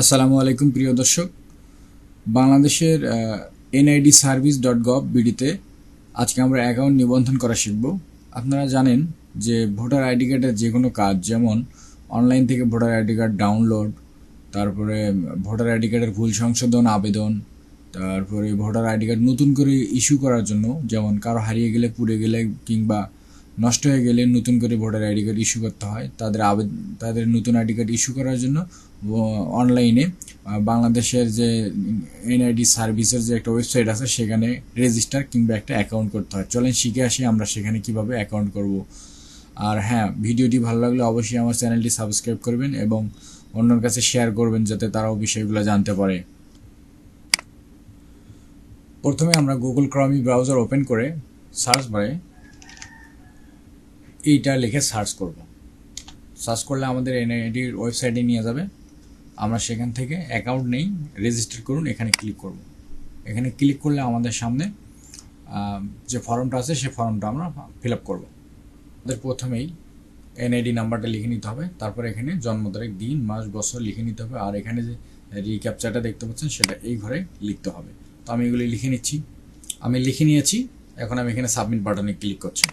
আসসালামু আলাইকুম, প্রিয় দর্শক। বাংলাদেশের এনআইডি সার্ভিস ডট গভ বিডিতে আজকে আমরা অ্যাকাউন্ট নিবন্ধন করা শিখব। আপনারা জানেন যে ভোটার আইডি কার্ডের যে কোনো কাজ, যেমন অনলাইন থেকে ভোটার আইডি কার্ড ডাউনলোড তারপরে ভোটার আইডি কার্ডের ভুল সংশোধন, আবেদন, তারপরে ভোটার আইডি কার্ড নতুন করে ইস্যু করার জন্য, যেমন কারও হারিয়ে গেলে, পুড়ে গেলে, কিংবা নষ্ট হয়ে গেলে নতুন করে ভোটার আইডি কার্ড ইস্যু করতে হয়। তাদের আবেদন তাদের নতুন আইডি কার্ড ইস্যু করার জন্য অনলাইনে বাংলাদেশের যে এনআইডি সার্ভিসের যে একটা ওয়েবসাইট আছে, সেখানে রেজিস্টার কিংবা একটা অ্যাকাউন্ট করতে হয়। চলেন শিখে আসি আমরা সেখানে কীভাবে অ্যাকাউন্ট করব। আর হ্যাঁ ভিডিওটি ভালো লাগলে অবশ্যই আমার চ্যানেলটি সাবস্ক্রাইব করবেন এবং অন্যর কাছে শেয়ার করবেন যাতে তারাও বিষয়গুলো জানতে পারে। প্রথমে আমরা গুগল ক্রমি ব্রাউজার ওপেন করে সার্চ বারে এইটা লিখে সার্চ করব। সার্চ করলে আমাদের এনআইডির ওয়েবসাইটে নিয়ে যাবে। আমরা সেখান থেকে অ্যাকাউন্ট নেই রেজিস্টার করুন, এখানে ক্লিক করব। এখানে ক্লিক করলে আমাদের সামনে যে ফর্মটা আছে সেই ফর্মটা আমরা ফিল আপ করব। আমাদের প্রথমেই এনআইডি নাম্বারটা লিখে নিতে হবে। তারপর এখানে জন্ম তারিখ, দিন, মাস, বছর লিখে নিতে হবে। আর এখানে যে রিক্যাপচারটা দেখতে পাচ্ছেন, সেটা এই ঘরে লিখতে হবে। তো আমি এগুলি লিখে নিচ্ছি। আমি লিখে নিয়েছি। এখন আমি এখানে সাবমিট বাটনে ক্লিক করছি।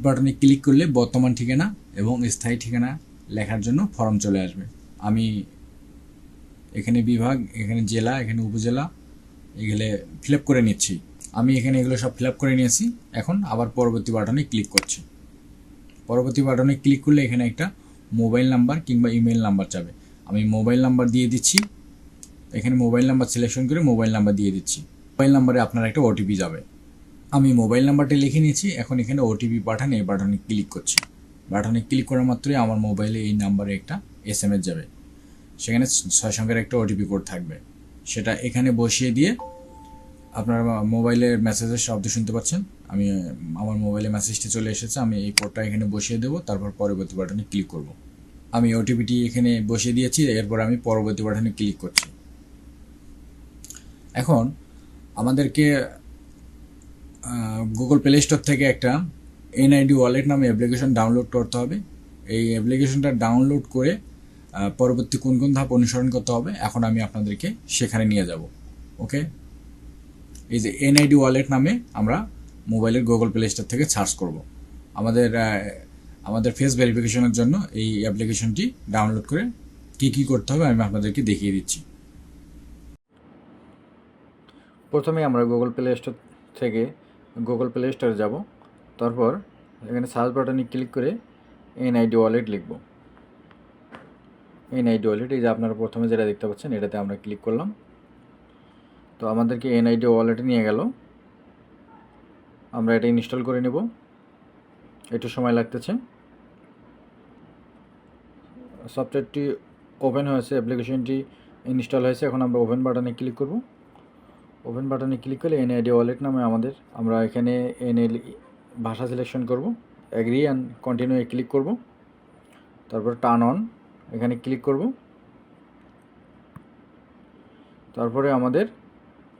বাটনে ক্লিক করলে বর্তমান ঠিকানা এবং স্থায়ী ঠিকানা লেখার জন্য ফর্ম চলে আসবে। আমি এখানে বিভাগ, এখানে জেলা, এখানে উপজেলা, এগুলো ফিল করে নিচ্ছি। আমি এখানে এগুলো সব ফিল করে নিয়েছি। এখন আবার পরবর্তী বাটনে ক্লিক করছি। পরবর্তী বাটনে ক্লিক করলে এখানে একটা মোবাইল নাম্বার কিংবা ইমেল নাম্বার যাবে। আমি মোবাইল নাম্বার দিয়ে দিচ্ছি। এখানে মোবাইল নাম্বার সিলেকশন করে মোবাইল নাম্বার দিয়ে দিচ্ছি। মোবাইল নাম্বারে আপনার একটা ওটিপি যাবে। আমি মোবাইল নাম্বারটা লিখে নিয়েছি। এখন এখানে ওটিপি পাঠান, এই বাটনে ক্লিক করছি। বাটনে ক্লিক করা মাত্রই আমার মোবাইলে এই নাম্বারে একটা এস এম এস যাবে। সেখানে ছয় সংখ্যার একটা ওটিপি কোড থাকবে। সেটা এখানে বসিয়ে দিয়ে আপনার মোবাইলের মেসেজের শব্দ শুনতে পাচ্ছেন? আমি, আমার মোবাইলে মেসেজটি চলে এসেছে। আমি এই কোডটা এখানে বসিয়ে দেবো। তারপর পরবর্তী বাটনে ক্লিক করব। আমি ওটিপিটি এখানে বসিয়ে দিয়েছি। এরপর আমি পরবর্তী বাটনে ক্লিক করছি। এখন আমাদেরকে গুগল প্লে স্টোর থেকে একটা এনআইডি ওয়ালেট নামে অ্যাপ্লিকেশন ডাউনলোড করতে হবে। এই অ্যাপ্লিকেশনটা ডাউনলোড করে পরবর্তী কোন কোন ধাপ অনুসরণ করতে হবে, এখন আমি আপনাদেরকে সেখানে নিয়ে যাব। ওকে এই যে এনআইডি ওয়ালেট নামে আমরা মোবাইলের গুগল প্লে স্টোর থেকে সার্চ করব। আমাদের আমাদের ফেস ভেরিফিকেশনের জন্য এই অ্যাপ্লিকেশনটি ডাউনলোড করে কী কী করতে হবে আমি আপনাদেরকে দেখিয়ে দিচ্ছি। প্রথমে আমরা গুগল প্লে স্টোর থেকে গুগল প্লে স্টোরে যাব। তারপর এখানে সার্চ বাটনে ক্লিক করে এনআইডি ওয়ালেট লিখব। এনআইডি ওয়ালেট এই যে আপনারা প্রথমে যেটা দেখতে পাচ্ছেন, এটাতে আমরা ক্লিক করলাম। তো আমাদেরকে এনআইডি ওয়ালেটে নিয়ে গেল। আমরা এটা ইনস্টল করে নেব। একটু সময় লাগতেছে। সফটওয়্যারটি ওপেন হয়েছে অ্যাপ্লিকেশনটি ইনস্টল হয়েছে, এখন আমরা ওপেন বাটনে ক্লিক করব। ওপেন বাটনে ক্লিক করলে এন এনআইডি ওয়ালেট নামে আমাদের, আমরা এখানে এনএল ভাষা সিলেকশন করব অ্যাগ্রি অ্যান্ড কন্টিনিউ ক্লিক করব, তারপর টার্ন অন এখানে ক্লিক করব, তারপরে আমাদের,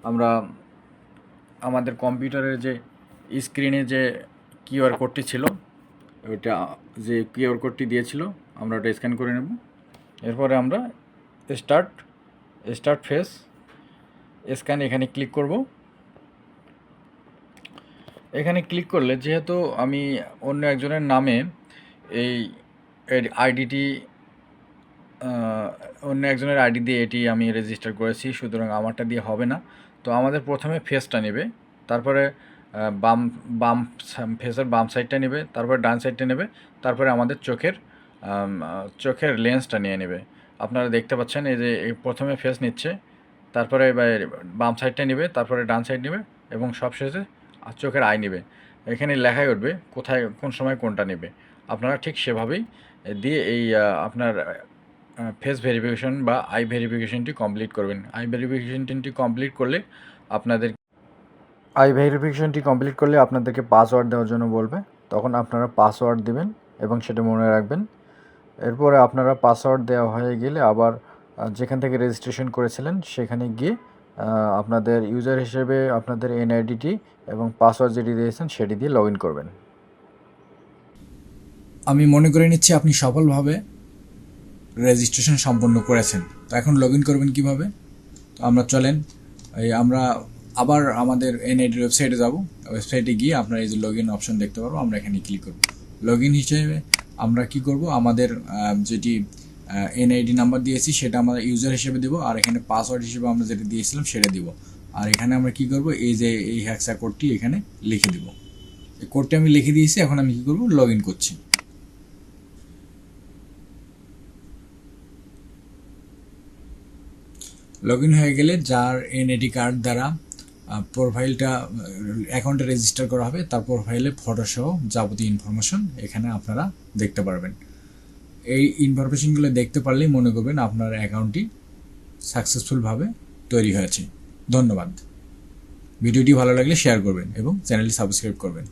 আমরা আমাদের কম্পিউটারের যে স্ক্রিনে যে কিউআর কোডটি ছিল, ওইটা যে কিউআর কোডটি দিয়েছিল, আমরা ওটা স্ক্যান করে নেব, এরপরে আমরা স্টার্ট স্টার্ট ফেস স্ক্যান এখানে ক্লিক করব। এখানে ক্লিক করলে যেহেতু আমি অন্য একজনের নামে এই আইডিটি অন্য একজনের আইডি দিয়ে এটি আমি রেজিস্টার করেছি, সুতরাং আমারটা দিয়ে হবে না। তো আমাদের প্রথমে ফেসটা নেবে, তারপরে বাম বাম ফেসের বাম সাইডটা নেবে, তারপরে ডান সাইডটা নেবে, তারপরে আমাদের চোখের চোখের লেন্সটা নিয়ে নেবে। আপনারা দেখতে পাচ্ছেন এই যে প্রথমে ফেস নিচ্ছে তারপরে বাম সাইডটা নেবে, তারপরে ডান সাইড নেবে এবং সবশেষে চোখের আয় নেবে। এখানে লেখাই উঠবে কোথায়, কোন সময় কোনটা নেবে। আপনারা ঠিক সেভাবেই দিয়ে এই আপনার ফেস ভেরিফিকেশন বা আই ভেরিফিকেশনটি কমপ্লিট করবেন। আই ভেরিফিকেশনটি কমপ্লিট করলে আপনাদের আই ভেরিফিকেশনটি কমপ্লিট করলে আপনাদেরকে পাসওয়ার্ড দেওয়ার জন্য বলবে। তখন আপনারা পাসওয়ার্ড দেবেন এবং সেটা মনে রাখবেন। এরপরে আপনারা পাসওয়ার্ড দেওয়া হয়ে গেলে আবার যেখান থেকে রেজিস্ট্রেশন করেছিলেন, সেখানে গিয়ে আপনাদের ইউজার হিসেবে আপনাদের এনআইডিটি এবং পাসওয়ার্ড যেটি দিয়েছেন, সেটি দিয়ে লগ ইন করবেন। আমি মনে করে নিচ্ছি আপনি সফলভাবে রেজিস্ট্রেশন সম্পন্ন করেছেন। তো এখন লগ ইন করবেন কীভাবে? তো আমরা চলেন, এই আমরা আবার আমাদের এনআইডির ওয়েবসাইটে যাব। ওয়েবসাইটে গিয়ে আপনার এই যে লগ ইন অপশন দেখতে পারব আমরা এখানে ক্লিক করব। লগ ইন হিসেবে আমরা কি করব? আমাদের যেটি এনআইডি নাম্বার দিয়েছি, সেটা আমরা ইউজার হিসেবে দেবো, আর এখানে পাসওয়ার্ড হিসেবে আমরা যেটা দিয়েছিলাম সেটা দিব। আর এখানে আমরা কি করব? এই যে, এই হ্যাকসা কোডটি এখানে লিখে দিব। এই কোডটি আমি লিখে দিয়েছি, এখন আমি কি করব? লগ ইন করছি। লগ হয়ে গেলে যার এনআইডি কার্ড দ্বারা প্রোফাইলটা অ্যাকাউন্টে রেজিস্টার করা হবে, তার প্রোফাইলে ফটো সহ যাবতীয় ইনফরমেশন এখানে আপনারা দেখতে পারবেন। এই ইনফরমেশনগুলো দেখতে পারলেই মনে করবেন আপনার অ্যাকাউন্টটি সাকসেসফুলভাবে তৈরি হয়েছে। ধন্যবাদ। ভিডিওটি ভালো লাগলে শেয়ার করবেন এবং চ্যানেলটি সাবস্ক্রাইব করবেন।